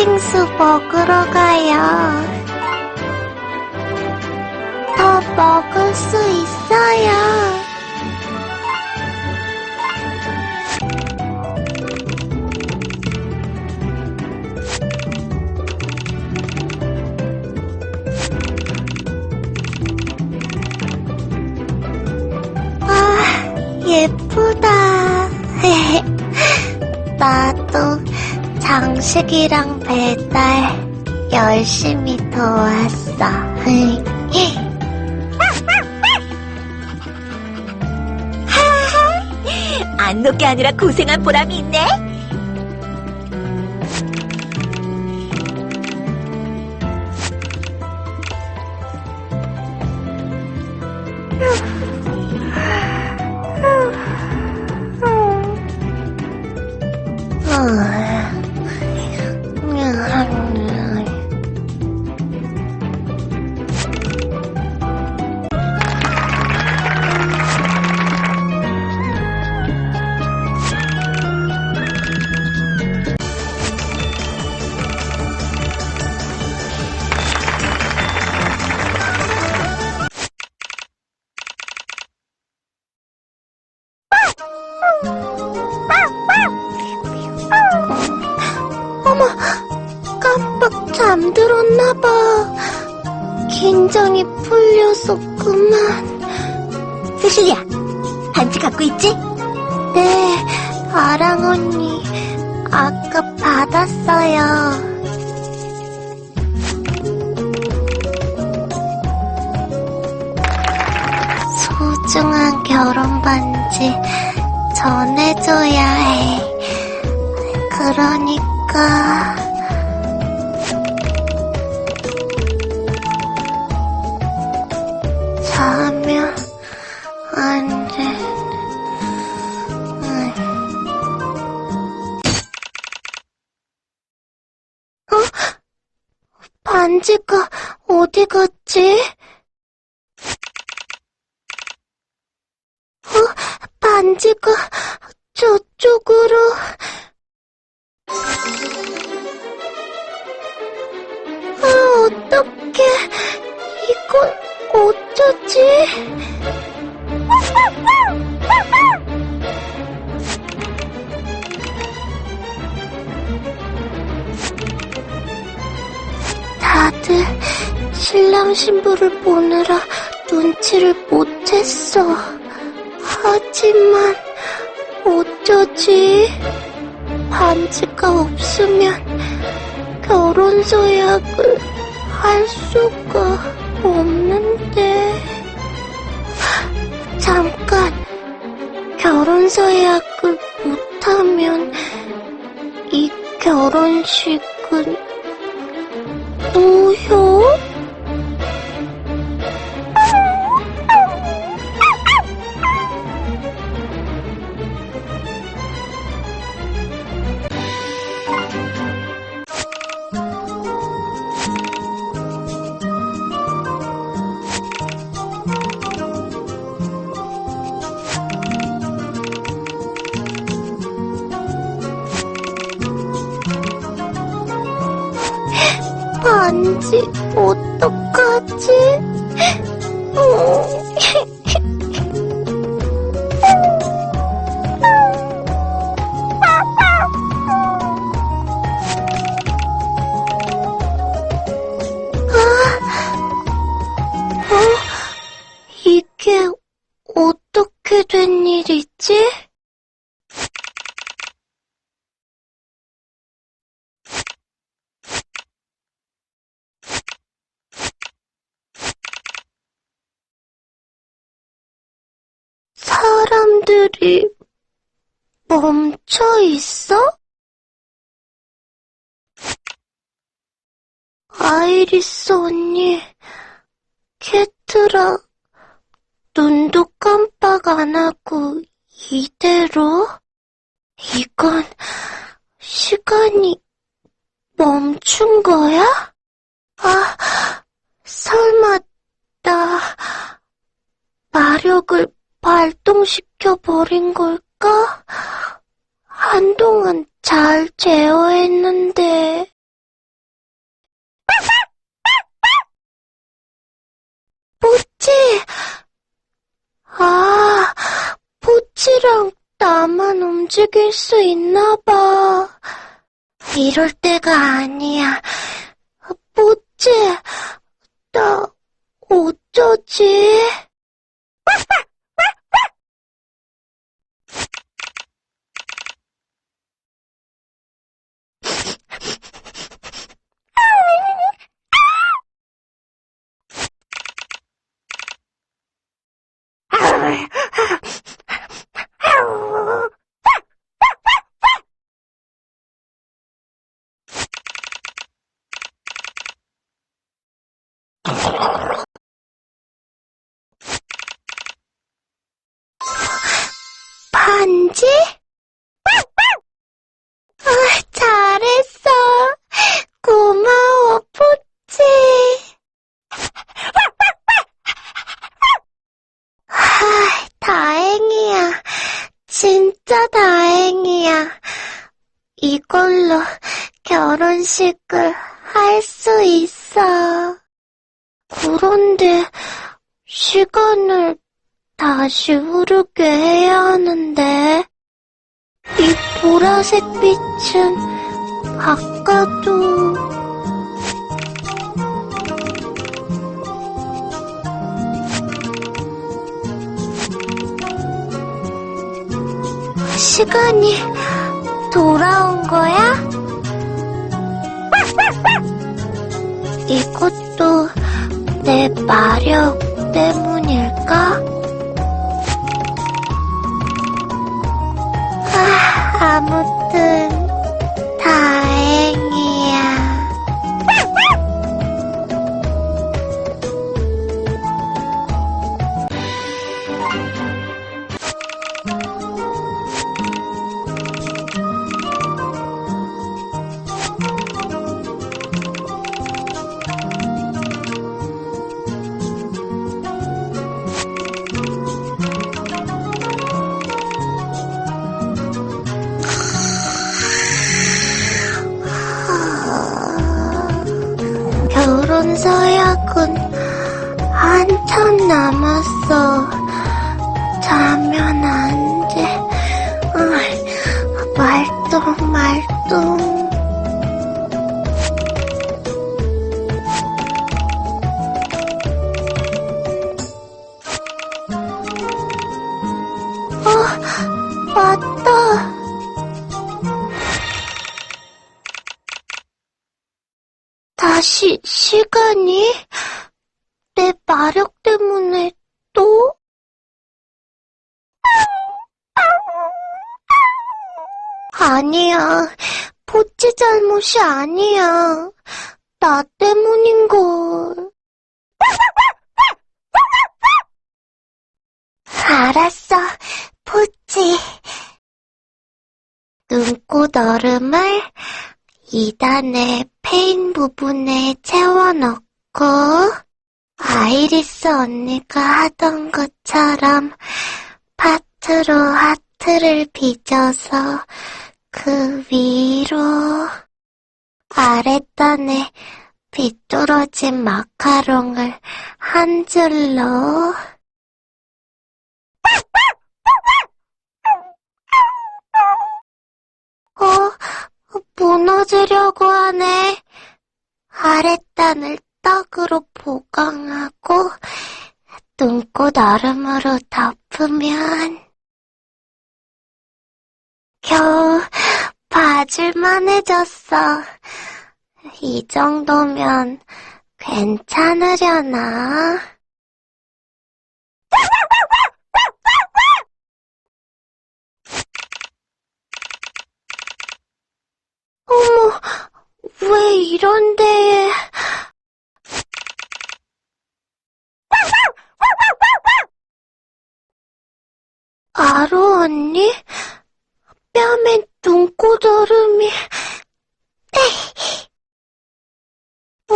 팥빙수 먹으러 가요. 더 먹을 수 있어요. 아, 예쁘다. 나도 장식이랑 배달 열심히 도왔어. 안 녹게 하느라 고생한 보람이 있네. 갖고 있지? 네, 아랑 언니, 아까 받았어요. 소중한 결혼 반지 전해줘야 해. 그러니까. 자면 안 반지가 어디 갔지? 어? 반지가 저쪽으로. 아, 어떡해. 이건 어쩌지? 신랑 신부를 보느라 눈치를 못했어. 하지만 어쩌지? 반지가 없으면 결혼서 예약을 할 수가 없는데. 잠깐, 결혼서 예약을 못하면 이 결혼식은 무효? 반지 어떡하지? 어. 사람들이 멈춰 있어? 아이리스 언니, 캐트라, 눈도 깜빡 안 하고 이대로? 이건 시간이 멈춘 거야? 아, 설마 나 마력을 발동시 시켜버린 걸까? 한동안 잘 제어했는데. 보치! 아, 보치랑 나만 움직일 수 있나 봐. 이럴 때가 아니야. 보치, 나 어쩌지? 唉呀 결혼식을 할 수 있어. 그런데 시간을 다시 흐르게 해야 하는데 이 보라색 빛은 아까도 시간이 돌아온 거야? 이것도 내 마력 때문일까? 결혼 서약은 한참 남았어. 자면 안 돼. 아, 말똥, 말똥. 아니야. 포치 잘못이 아니야. 나 때문인걸. 알았어, 포치. 눈꽃 얼음을 2단의 페인 부분에 채워넣고 아이리스 언니가 하던 것처럼 파트로 하트를 빚어서 그 위로 아랫단에 비뚤어진 마카롱을 한 줄로 어, 무너지려고 하네. 아랫단을 떡으로 보강하고 눈꽃 얼음으로 덮으면 겨우 봐줄만 해졌어. 이 정도면 괜찮으려나? 어머, 왜 이런 데에... 아로 언니? 뺨에 눈꽃 얼음이... 에이. 어?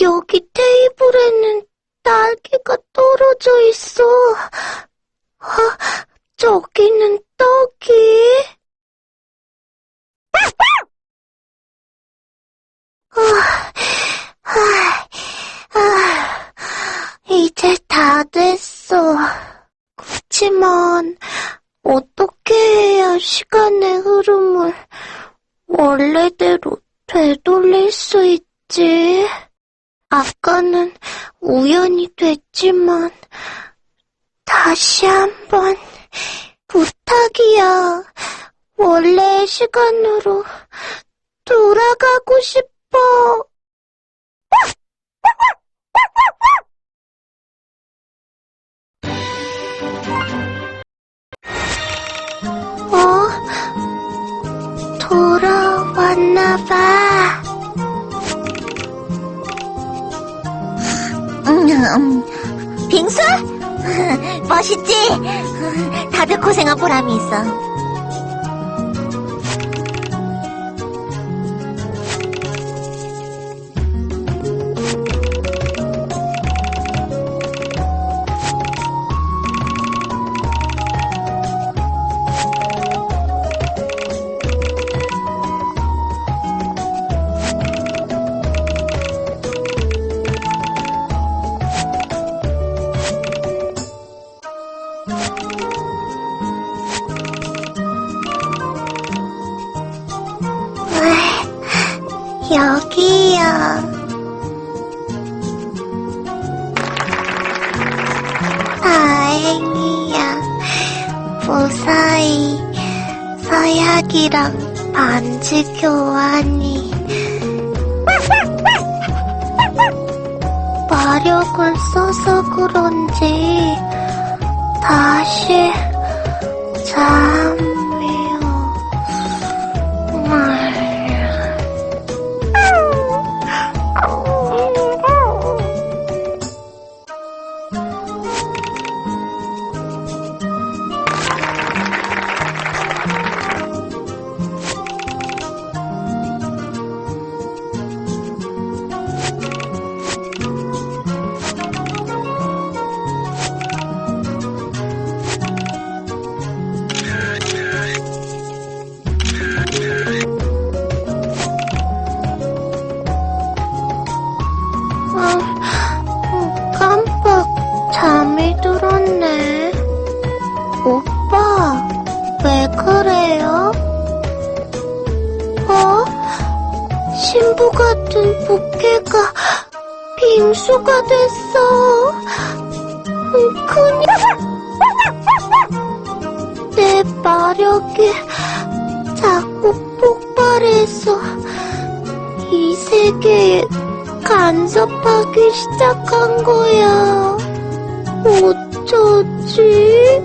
여기 테이블에는 딸기가 떨어져 있어. 아, 저기는 떡이... 아, 아, 아, 이제 다 됐어. 그치만, 어떻게 해야 시간의 흐름을 원래대로 되돌릴 수 있지? 아까는 우연히 됐지만, 다시 한번 부탁이야. 원래의 시간으로 돌아가고 싶어. 어? 돌아왔나 봐. 음, 음, 빙수? 멋있지? 다들 고생한 보람이 있어. 반지 교환이. 마력을 써서 그런지 다시 잠 빙수가 됐어. 음, 그니 내 마력이 자꾸 폭발해서 이 세계에 간섭하기 시작한 거야. 어쩌지?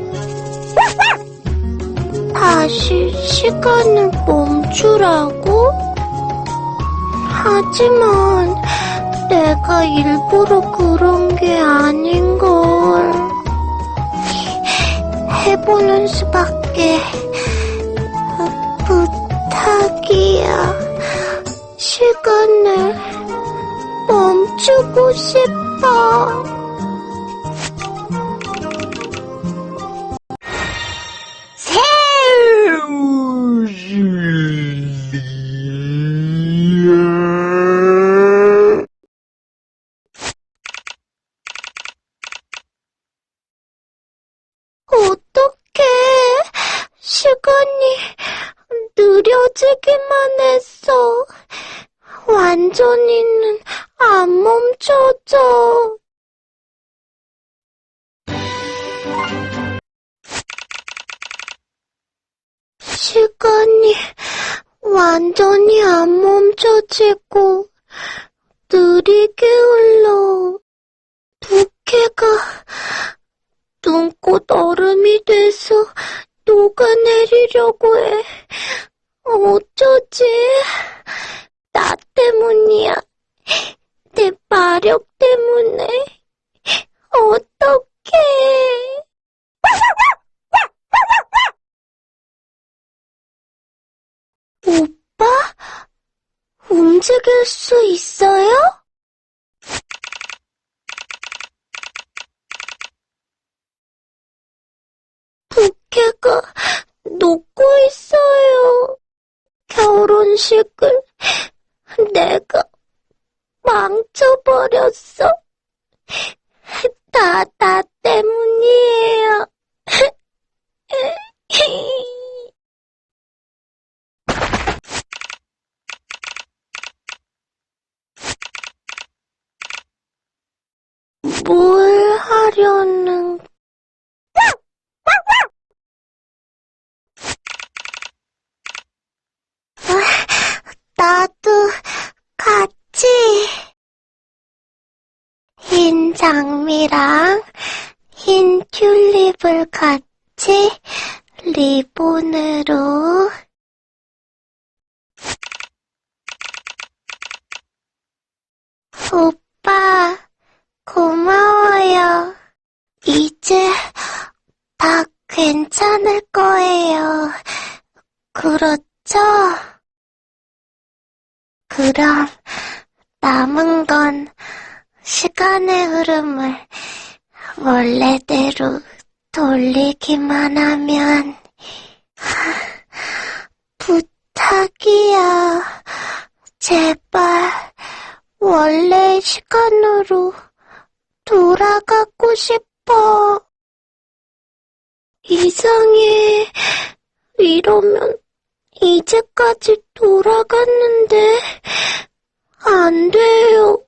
다시 시간을 멈추라고? 하지만 내가 일부러 그런 게 아닌걸. 해보는 수밖에 부탁이야. 시간을 멈추고 싶어. 완전히는 안 멈춰져. 시간이 완전히 안 멈춰지고 느리게 흘러. 부캐가 눈꽃 얼음이 돼서 녹아내리려고 해. 어쩌지? 나 때문이야. 내 마력 때문에. 어떡해. 오빠? 움직일 수 있어요? 부캐가 녹고 있어요. 결혼식을 내가 망쳐버렸어. 다, 다 때문이에요. 뭘 하려는 나도 같이 흰 장미랑 흰 튤립을 같이 리본으로 오빠 고마워요. 이제 다 괜찮을 거예요. 그렇죠? 그럼 남은 건 시간의 흐름을 원래대로 돌리기만 하면 부탁이야. 제발 원래 시간으로 돌아가고 싶어. 이상해. 이러면 이제까지 돌아갔는데 안 돼요.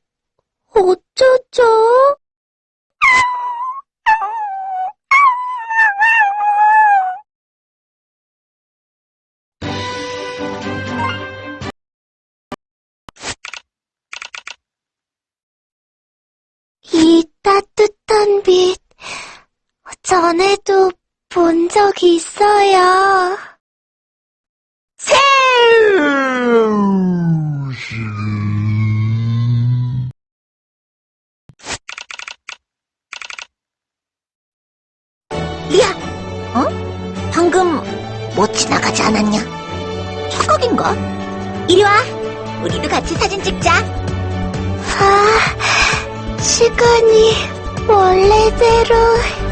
어쩌죠? 이 따뜻한 빛, 전에도 본 적이 있어요. 리아, 이리 와. 우리도 같이 사진 찍자. 아, 시간이 원래대로.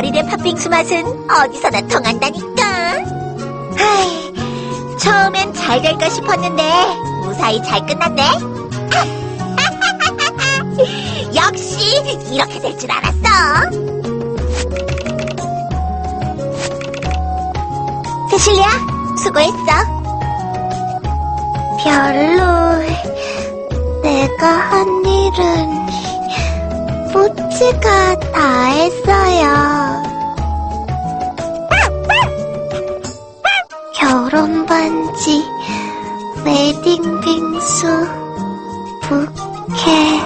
마리네 팥빙수 맛은 어디서나 통한다니까. 하이, 처음엔 잘 될까 싶었는데 무사히 잘 끝났네. 역시 이렇게 될 줄 알았어. 세실리아, 수고했어. 별로 내가 한 일은 뽀찌가 다 했어요. 결혼 반지, 웨딩 빙수, 부케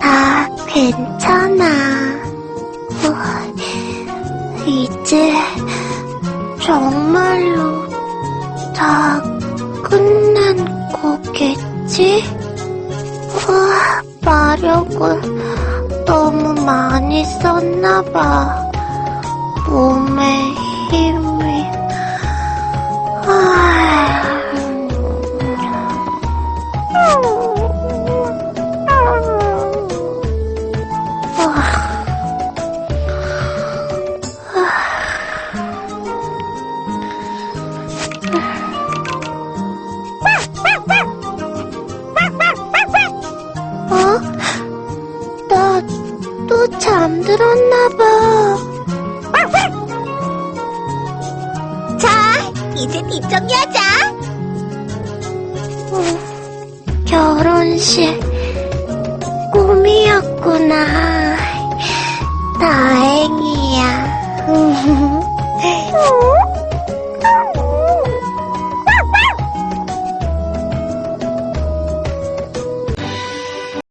다 괜찮아. 어, 이제 정말로 다 끝난 거겠지? 와, 마력을 너무 많이 썼나봐. 몸에 힘이. 어?